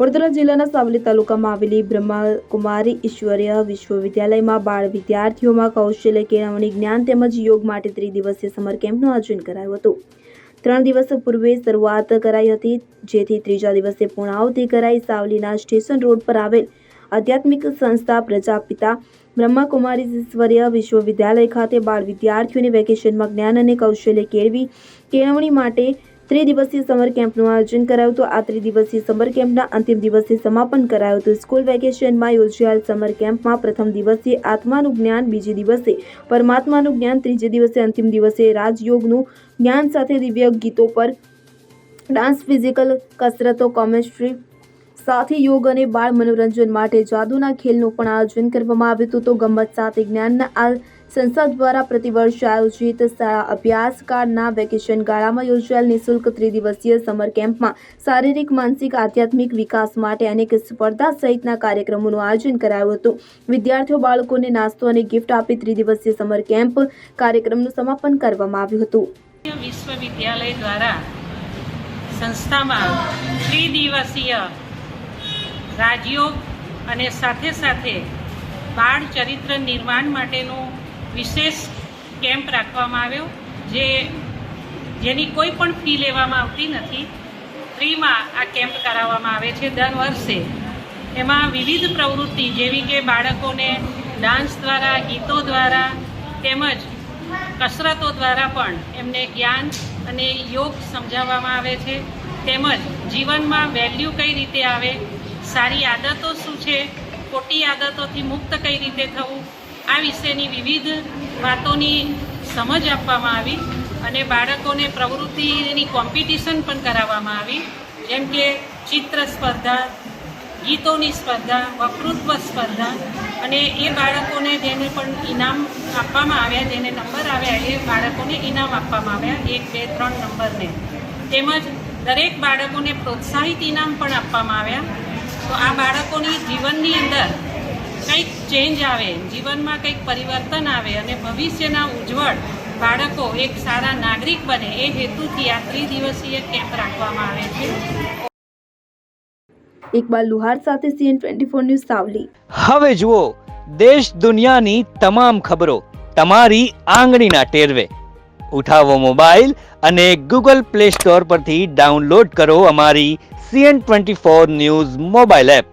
વડોદરા જિલ્લાના સાવલી તાલુકામાં આવેલી બ્રહ્માકુમારી ઈશ્વરીય વિશ્વવિદ્યાલયમાં બાળ વિદ્યાર્થીઓમાં કૌશલ્ય કેળવણી, જ્ઞાન તેમજ યોગ માટે ત્રિદિવસીય સમર કેમ્પનું આયોજન કરાયું હતું. ત્રણ દિવસ પૂર્વે શરૂઆત કરાઈ હતી, જેથી ત્રીજા દિવસે પૂર્ણાહુતિ કરાઈ સાવલીના સ્ટેશન રોડ પર આવેલ આધ્યાત્મિક સંસ્થા પ્રજાપિતા બ્રહ્માકુમારી ઈશ્વરીય વિશ્વવિદ્યાલય ખાતે બાળ વિદ્યાર્થીઓને વેકેશનમાં જ્ઞાન અને કૌશલ્ય કેળવી, કેળવણી માટે ત્રિદિવસીય સમર કેમ્પનું આયોજન કરાયું હતું. આ ત્રિદિવસીય સમર કેમ્પના અંતિમ દિવસે સમાપન કરાયું હતું. સ્કૂલ વેકેશનમાં યોજાયેલ સમર કેમ્પમાં પ્રથમ દિવસે આત્માનું જ્ઞાન, બીજે દિવસે પરમાત્માનું જ્ઞાન, ત્રીજે દિવસે અંતિમ દિવસે રાજયોગનું જ્ઞાન સાથે દિવ્ય ગીતો પર ડાન્સ, ફિઝિકલ કસરતો, કોમેસ્ટ્રી સાથે યોગ અને બાળ મનોરંજન માટે જાદુના ખેલનું પણ આયોજન કરવામાં આવ્યું હતું. તો ગમત સાથે જ્ઞાનના આ સંસ્થા દ્વારા પ્રતિવર્ષ આયોજિત શાળા અભ્યાસકાળના વેકેશન ગાળામાં યોજાયેલ નિઃશુલ્ક ત્રિદિવસીય સમર કેમ્પમાં શારીરિક, માનસિક, આધ્યાત્મિક વિકાસ માટે અનેક સ્પર્ધા સહિતના કાર્યક્રમોનું આયોજન કરાયું હતું. વિદ્યાર્થીઓ, બાળકોને નાસ્તો અને ગિફ્ટ આપી ત્રિદિવસીય સમર કેમ્પ કાર્યક્રમનું સમાપન કરવામાં આવ્યું હતું. વિશ્વવિદ્યાલય દ્વારા સંસ્થામાં ત્રિદિવસીય રાજયોગ અને સાથે સાથે બાળ ચરિત્ર નિર્માણ માટેનું વિશેષ કેમ્પ રાખવામાં આવ્યો, જે જેની કોઈ પણ ફી લેવામાં આવતી નથી. ફ્રીમાં આ કેમ્પ કરાવવામાં આવે છે દર વર્ષે. એમાં વિવિધ પ્રવૃત્તિ જેવી કે બાળકોને ડાન્સ દ્વારા, ગીતો દ્વારા તેમજ કસરતો દ્વારા પણ એમને જ્ઞાન અને યોગ સમજાવવામાં આવે છે. તેમજ જીવનમાં વેલ્યુ કઈ રીતે આવે, સારી આદતો શું છે, ખોટી આદતોથી મુક્ત કઈ રીતે થવું આ વિશેની વિવિધ વાતોની સમજ આપવામાં આવી અને બાળકોને પ્રવૃત્તિની કોમ્પિટિશન પણ કરાવવામાં આવી. જેમ કે ચિત્ર સ્પર્ધા, ગીતોની સ્પર્ધા, વક્તૃત્વ સ્પર્ધા અને એ બાળકોને જેને પણ ઇનામ આપવામાં આવ્યા, જેને નંબર આવ્યા, એ બાળકોને ઇનામ આપવામાં આવ્યા એક, બે, ત્રણ નંબરને. તેમજ દરેક બાળકોને પ્રોત્સાહિત ઇનામ પણ આપવામાં આવ્યા. તો આ બાળકોની જીવનની અંદર કંઈક ચેન્જ આવે જીવનમાં કંઈક પરિવર્તન આવે અને ભવિષ્યના ઉજ્જવળ બાળકો એક સારા નાગરિક બને એ હેતુથી આ ત્રિદિવસીય કેમ્પ રાખવામાં આવે છે. ઇકબાલ લુહાર સાથે CN twenty four news Savli. હવે જુઓ દેશ દુનિયાની તમામ ખબરો તમારી આંગળીના ટેરવે. ઉઠાવો મોબાઈલ અને ગૂગલ પ્લે સ્ટોર પરથી ડાઉનલોડ કરો અમારી CN twenty four news mobile app.